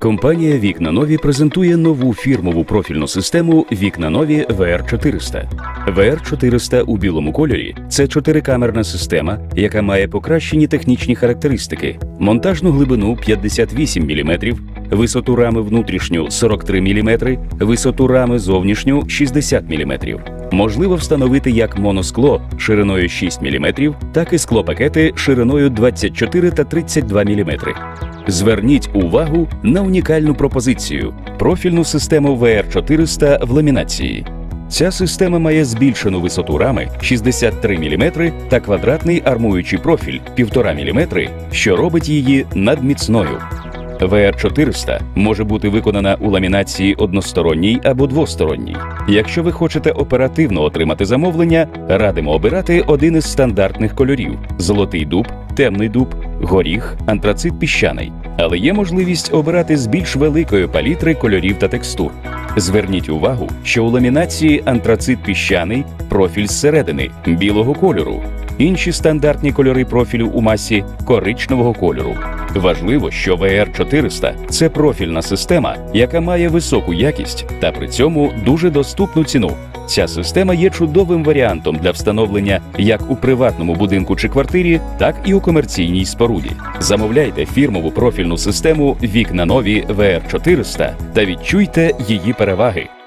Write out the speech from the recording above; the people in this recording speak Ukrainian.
Компанія Вікна Нові презентує нову фірмову профільну систему Вікна Нові VR400. VR400 у білому кольорі це чотирикамерна система, яка має покращені технічні характеристики: монтажну глибину 58 мм, висоту рами внутрішню 43 мм, висоту рами зовнішню 60 мм. Можливо встановити як моноскло шириною 6 мм, так і склопакети шириною 24 та 32 мм. Зверніть увагу на унікальну пропозицію профільну систему VR400 в ламінації. Ця система має збільшену висоту рами 63 мм та квадратний армуючий профіль 1,5 мм, що робить її надміцною. VR400 може бути виконана у ламінації односторонній або двосторонній. Якщо ви хочете оперативно отримати замовлення, радимо обирати один із стандартних кольорів: золотий дуб, темний дуб, горіх, антрацит піщаний. Але є можливість обирати з більш великої палітри кольорів та текстур. Зверніть увагу, що у ламінації антрацит піщаний профіль зсередини білого кольору. Інші стандартні кольори профілю у масі коричневого кольору. Важливо, що VR400 – це профільна система, яка має високу якість та при цьому дуже доступну ціну. Ця система є чудовим варіантом для встановлення як у приватному будинку чи квартирі, так і у комерційній споруді. Замовляйте фірмову профільну систему Вікна нові VR400 та відчуйте її переваги.